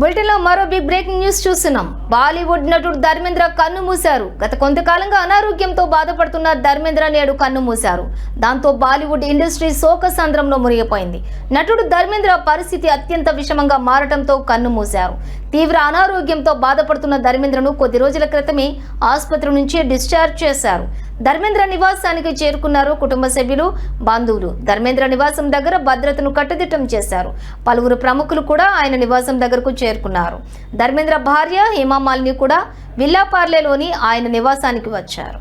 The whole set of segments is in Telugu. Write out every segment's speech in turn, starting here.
బులెటిన్లో మరో బిగ్ బ్రేకింగ్ న్యూస్ చూస్తున్నాం. బాలీవుడ్ నటుడు ధర్మేంద్ర కన్ను మూశారు. గత కొంతకాలంగా అనారోగ్యంతో బాధపడుతున్న ధర్మేంద్ర నేడు కన్ను మూశారు. దాంతో బాలీవుడ్ ఇండస్ట్రీ శోకసంద్రంలో మునిగిపోయింది. నటుడు ధర్మేంద్ర పరిస్థితి అత్యంత విషమంగా మారటంతో కన్ను మూశారు. తీవ్ర అనారోగ్యంతో బాధపడుతున్న ధర్మేంద్రను కొద్ది రోజుల క్రితమే ఆసుపత్రి నుంచి డిశ్చార్జ్ చేశారు. ధర్మేంద్ర నివాసానికి చేరుకున్నారు కుటుంబ సభ్యులు బంధువులు. ధర్మేంద్ర నివాసం దగ్గర భద్రతను కట్టుదిట్టం చేశారు. పలువురు ప్రముఖులు కూడా ఆయన నివాసం దగ్గరకు చేరుకున్నారు. ధర్మేంద్ర భార్య హేమామాలిని కూడా విల్లాపార్లేలోని ఆయన నివాసానికి వచ్చారు.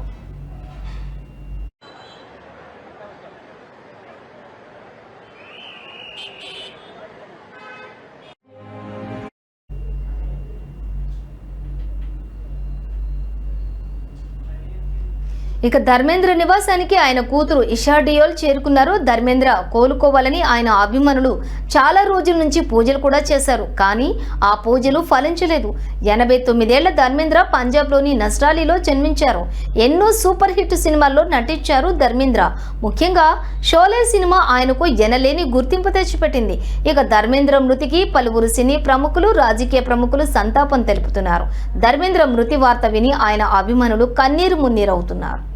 ఇక ధర్మేంద్ర నివాసానికి ఆయన కూతురు ఇషా డియోల్ చేరుకున్నారు. ధర్మేంద్ర కోలుకోవాలని ఆయన అభిమానులు చాలా రోజుల నుంచి పూజలు కూడా చేశారు. కానీ ఆ పూజలు ఫలించలేదు. ఎనభై తొమ్మిదేళ్ళ ధర్మేంద్ర పంజాబ్లోని నస్రాలీలో జన్మించారు. ఎన్నో సూపర్ హిట్ సినిమాల్లో నటించారు ధర్మేంద్ర. ముఖ్యంగా షోలే సినిమా ఆయనకు ఎనలేని గుర్తింపు తెచ్చిపెట్టింది. ఇక ధర్మేంద్ర మృతికి పలువురు సినీ ప్రముఖులు రాజకీయ ప్రముఖులు సంతాపం తెలుపుతున్నారు. ధర్మేంద్ర మృతి వార్త విని ఆయన అభిమానులు కన్నీరు మున్నీరవుతున్నారు.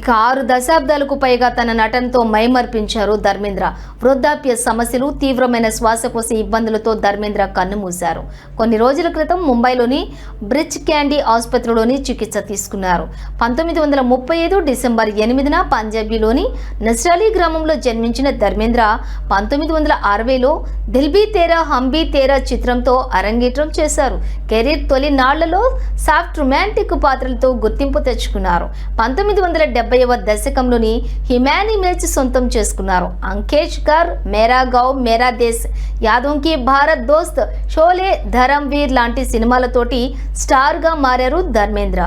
ఇక ఆరు దశాబ్దాలకు పైగా తన నటనతో మైమర్పించారు ధర్మేంద్ర. వృద్ధాప్య సమస్యలు తీవ్రమైన శ్వాసకోశ ఇబ్బందులతో ధర్మేంద్ర కన్నుమూశారు కొన్ని రోజుల క్రితం ముంబైలోని బ్రిడ్జ్ క్యాండీ ఆసుపత్రిలోని చికిత్స తీసుకున్నారు. పంతొమ్మిది వందల ముప్పై ఐదు డిసెంబర్ ఎనిమిదిన పంజాబీలోని నస్రాలీ గ్రామంలో జన్మించిన ధర్మేంద్ర పంతొమ్మిది వందల అరవైలో దిల్బీ తేరా హంబీ తేరా చిత్రంతో అరంగేట్రం చేశారు. కెరీర్ తొలి నాళ్ళలో సాఫ్ట్ రొమాంటిక్ పాత్రలతో గుర్తింపు తెచ్చుకున్నారు. పంతొమ్మిది వందల డెబ్బైవ దశకంలోని హిమాని మిల్స్ సొంతం చేసుకున్నారు. అంకేష్ కర్ మేరా గౌ మేరా దేశ్ యాదవ్కి భారత్ దోస్త్ షోలే ధరమ్వీర్ లాంటి సినిమాలతోటి స్టార్గా మారారు ధర్మేంద్ర.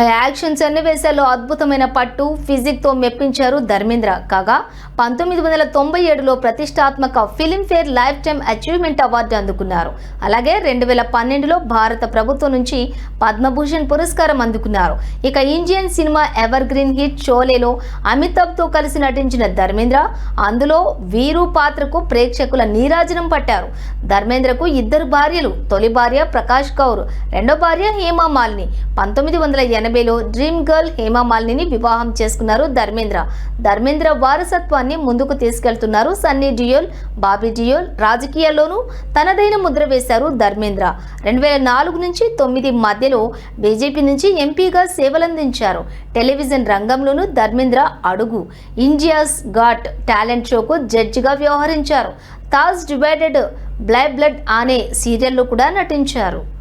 యాక్షన్ సన్నివేశాల్లో అద్భుతమైన పట్టు ఫిజిక్తో మెప్పించారు ధర్మేంద్ర. కాగా పంతొమ్మిది వందల తొంభై ఏడులో ప్రతిష్టాత్మక Filmfare life time achievement award అందుకున్నారు. అలాగే రెండు వేల పన్నెండులో భారత ప్రభుత్వం నుంచి పద్మభూషణ్ పురస్కారం అందుకున్నారు. ఇక Indian cinema evergreen hit షోలేలో అమితాబ్తో కలిసి నటించిన ధర్మేంద్ర అందులో వీరు పాత్రకు ప్రేక్షకుల నీరాజనం పట్టారు. ధర్మేంద్రకు ఇద్దరు భార్యలు తొలి భార్య ప్రకాష్ కౌర్ రెండో భార్య హేమా మాలిని. పంతొమ్మిది వందల ఎనభైలో డ్రీమ్ గర్ల్ హేమమాలిని వివాహం చేసుకున్నారు ధర్మేంద్ర. ధర్మేంద్ర వారసత్వాన్ని ముందుకు తీసుకెళ్తున్నారు సన్నీ డియోల్ బాబీ డియోల్ రాజకీయాల్లోనూ తనదైన ముద్ర వేశారు ధర్మేంద్ర. రెండు వేల నాలుగు నుంచి తొమ్మిది మధ్యలో బీజేపీ నుంచి ఎంపీగా సేవలందించారు. టెలివిజన్ రంగంలోనూ ధర్మేంద్ర అడుగు ఇండియాస్ గాట్ టాలెంట్ షోకు జడ్జిగా వ్యవహరించారు. తాజ్ డివైడెడ్ బ్లై బ్లడ్ అనే సీరియల్లో కూడా నటించారు.